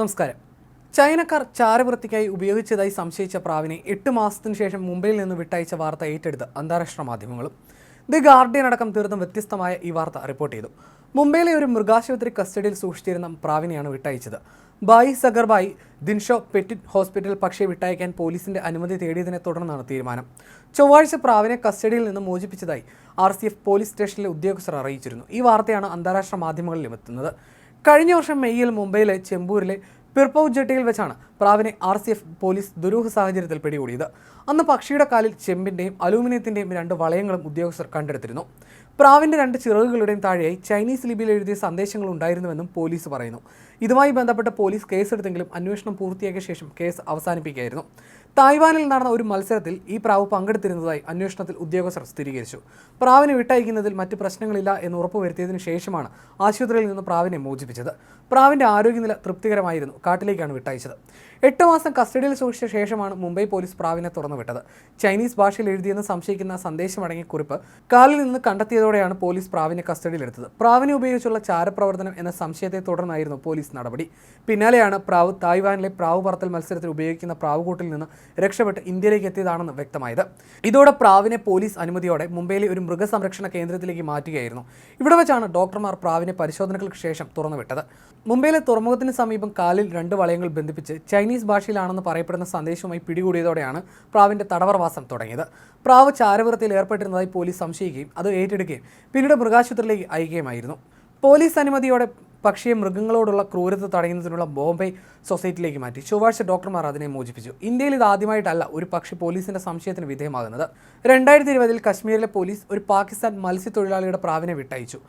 നമസ്കാരം. ചൈനക്കാർ ചാരവൃത്തിക്കായി ഉപയോഗിച്ചതായി സംശയിച്ച പ്രാവിനെ എട്ട് മാസത്തിനു ശേഷം മുംബൈയിൽ നിന്ന് വിട്ടയച്ച വാർത്ത ഏറ്റെടുത്ത് അന്താരാഷ്ട്ര മാധ്യമങ്ങളും. ദി ഗാർഡിയൻ അടക്കം തീർത്തും വ്യത്യസ്തമായ ഈ വാർത്ത റിപ്പോർട്ട് ചെയ്തു. മുംബൈയിലെ ഒരു മൃഗാശുപത്രി കസ്റ്റഡിയിൽ സൂക്ഷിച്ചിരുന്ന പ്രാവിനെയാണ് വിട്ടയച്ചത്. ബായി സഗർബായി ദിൻഷോ പെറ്റിറ്റ് ഹോസ്പിറ്റൽ പക്ഷേ വിട്ടയക്കാൻ പോലീസിന്റെ അനുമതി തേടിയതിനെ തുടർന്നാണ് തീരുമാനം. ചൊവ്വാഴ്ച പ്രാവിനെ കസ്റ്റഡിയിൽ നിന്ന് മോചിപ്പിച്ചതായി ആർ പോലീസ് സ്റ്റേഷനിലെ ഉദ്യോഗസ്ഥർ അറിയിച്ചിരുന്നു. ഈ വാർത്തയാണ് അന്താരാഷ്ട്ര മാധ്യമങ്ങളിലും എത്തുന്നത്. കഴിഞ്ഞ വർഷം മെയ്യിൽ മുംബൈയിലെ ചെമ്പൂരിലെ പിർപ്പൌ ജെട്ടിയിൽ വെച്ചാണ് പ്രാവിനെ ആർ സി എഫ് പോലീസ് ദുരൂഹ സാഹചര്യത്തിൽ പിടികൂടിയത്. അന്ന് പക്ഷിയുടെ കാലിൽ ചെമ്പിന്റെയും അലൂമിനിയത്തിന്റെയും രണ്ട് വളയങ്ങളും ഉദ്യോഗസ്ഥർ കണ്ടെടുത്തിരുന്നു. പ്രാവിന്റെ രണ്ട് ചിറകുകളുടെയും താഴെയായി ചൈനീസ് ലിപിയിൽ എഴുതിയ സന്ദേശങ്ങൾ ഉണ്ടായിരുന്നുവെന്നും പോലീസ് പറയുന്നു. ഇതുമായി ബന്ധപ്പെട്ട് പോലീസ് കേസെടുത്തെങ്കിലും അന്വേഷണം പൂർത്തിയാക്കിയ ശേഷം കേസ് അവസാനിപ്പിക്കുകയായിരുന്നു. തായ്വാനിൽ നടന്ന ഒരു മത്സരത്തിൽ ഈ പ്രാവ് പങ്കെടുത്തിരുന്നതായി അന്വേഷണത്തിൽ ഉദ്യോഗസ്ഥർ സ്ഥിരീകരിച്ചു. പ്രാവിനെ വിട്ടയക്കുന്നതിൽ മറ്റ് പ്രശ്നങ്ങളില്ല എന്ന് ഉറപ്പുവരുത്തിയതിനു ശേഷമാണ് ആശുപത്രിയിൽ നിന്ന് പ്രാവിനെ മോചിപ്പിച്ചത്. പ്രാവിന്റെ ആരോഗ്യനില തൃപ്തികരമായിരുന്നു. കാട്ടിലേക്കാണ് വിട്ടയച്ചത്. എട്ട് മാസം കസ്റ്റഡിയിൽ സൂക്ഷിച്ച ശേഷമാണ് മുംബൈ പോലീസ് പ്രാവിനെ തുറന്നുവിട്ടത്. ചൈനീസ് ഭാഷയിൽ എഴുതിയെന്ന് സംശയിക്കുന്ന സന്ദേശമടങ്ങിയ കുറിപ്പ് കാലിൽ നിന്ന് കണ്ടെത്തിയതോടെയാണ് പോലീസ് പ്രാവിനെ കസ്റ്റഡിയിലെടുത്തത്. പ്രാവിനെ ഉപയോഗിച്ചുള്ള ചാരപ്രവർത്തനം എന്ന സംശയത്തെ തുടർന്നായിരുന്നു പോലീസ് നടപടി. പിന്നാലെയാണ് പ്രാവ് തായ്വാനിലെ പ്രാവ് പറത്തൽ മത്സരത്തിൽ ഉപയോഗിക്കുന്ന പ്രാവുകൂട്ടിൽ നിന്ന് രക്ഷപ്പെട്ട് ഇന്ത്യയിലേക്ക് എത്തിയതാണെന്ന് വ്യക്തമായത്. ഇതോടെ പ്രാവിനെ പോലീസ് അനുമതിയോടെ മുംബൈയിലെ ഒരു മൃഗസംരക്ഷണ കേന്ദ്രത്തിലേക്ക് മാറ്റുകയായിരുന്നു. ഇവിടെ വെച്ചാണ് ഡോക്ടർമാർ പ്രാവിനെ പരിശോധനകൾക്ക് ശേഷം തുറന്നുവിട്ടത്. മുംബൈയിലെ തുറമുഖത്തിന് സമീപം കാലിൽ രണ്ട് വളയങ്ങൾ ബന്ധിപ്പിച്ച് ചൈനീസ് ഭാഷയിലാണെന്ന് പറയപ്പെടുന്ന സന്ദേശവുമായി പിടികൂടിയതോടെയാണ് പ്രാവിന്റെ തടവർവാസം തുടങ്ങിയത്. പ്രാവ് ചാരവൃത്തിയിൽ ഏർപ്പെട്ടിരുന്നതായി പോലീസ് സംശയിക്കുകയും അത് ഏറ്റെടുക്കുകയും പിന്നീട് മൃഗാശുപത്രിയിലേക്ക് അയക്കുകയുമായിരുന്നു. പോലീസ് അനുമതിയോടെ പക്ഷിയെ മൃഗങ്ങളോടുള്ള ക്രൂരത തടയുന്നതിനുള്ള ബോംബെ സൊസൈറ്റിയിലേക്ക് മാറ്റി. ചൊവ്വാഴ്ച ഡോക്ടർമാർ അതിനെ മോചിപ്പിച്ചു. ഇന്ത്യയിൽ ഇത് ആദ്യമായിട്ടല്ല ഒരു പക്ഷി പോലീസിന്റെ സംശയത്തിന് വിധേയമാകുന്നത്. രണ്ടായിരത്തി ഇരുപതിൽ കശ്മീരിലെ പോലീസ് ഒരു പാകിസ്ഥാൻ മത്സ്യത്തൊഴിലാളിയുടെ പ്രാവിനെ വിട്ടയച്ചു.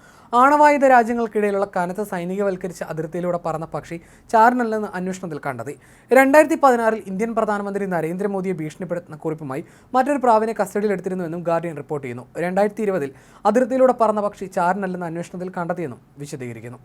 ആണവായുധ രാജ്യങ്ങൾക്കിടയിലുള്ള കനത്ത സൈനികവൽക്കരിച്ച അതിർത്തിയിലൂടെ പറന്ന പക്ഷി ചാരനല്ലെന്ന് അന്വേഷണത്തിൽ കണ്ടെത്തി. രണ്ടായിരത്തി പതിനാറിൽ ഇന്ത്യൻ പ്രധാനമന്ത്രി നരേന്ദ്രമോദിയെ ഭീഷണിപ്പെടുത്തുന്ന കുറിപ്പുമായി മറ്റൊരു പ്രാവിനെ കസ്റ്റഡിയിലെടുത്തിരുന്നുവെന്നും ഗാർഡിയൻ റിപ്പോർട്ട് ചെയ്യുന്നു. രണ്ടായിരത്തി ഇരുപതിൽ അതിർത്തിയിലൂടെ പറന്ന പക്ഷി ചാരനല്ലെന്ന് അന്വേഷണത്തിൽ കണ്ടെത്തിയെന്നും വിശദീകരിക്കുന്നു.